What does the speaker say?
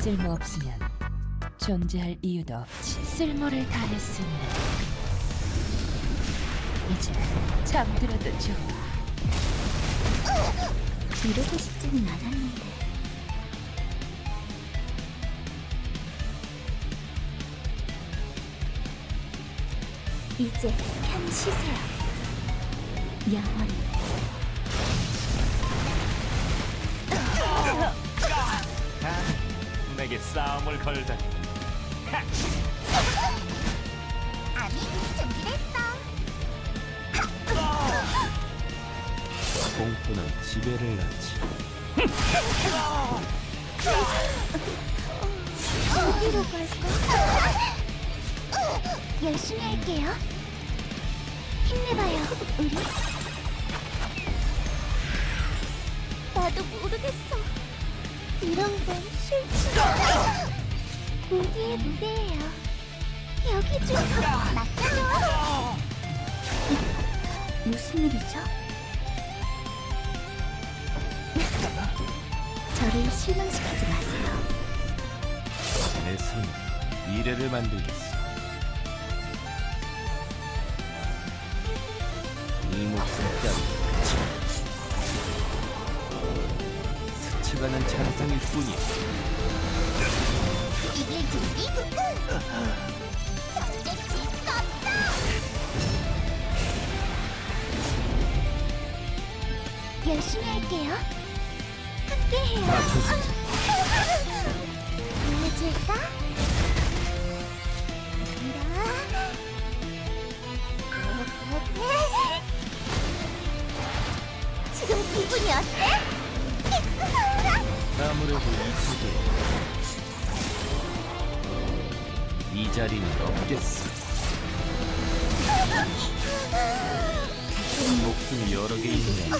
쓸모 없으면 존재할 이유도 없지. 쓸모를 다했으니 이제 잠들어도 좋아. 이러고 싶지는 않았는데. 이제 편 쉬세요. 영원히. 내게 싸움을 걸다니 아니, 준비됐어. 공포는 지배를 낳지 어디로 갈까? 열심히 할게요. 힘내봐요, 우리. 나도 모르겠어. 이런 건 싫지. 무대의 무대예요. 여기 좀 맡겨줘. 무슨 일이죠? 저를 실망시키지 마세요. 내 손이 미래를 만들겠어 이 목숨 따위 스쳐가는 잔상일 뿐이야! 열심히 할게요. 함께해요. 맞춰주지 보여줄까? 지금 기분이 어때? 아무래도 이 세계에 이 자리는 없겠어. 목숨이 여러 개 있네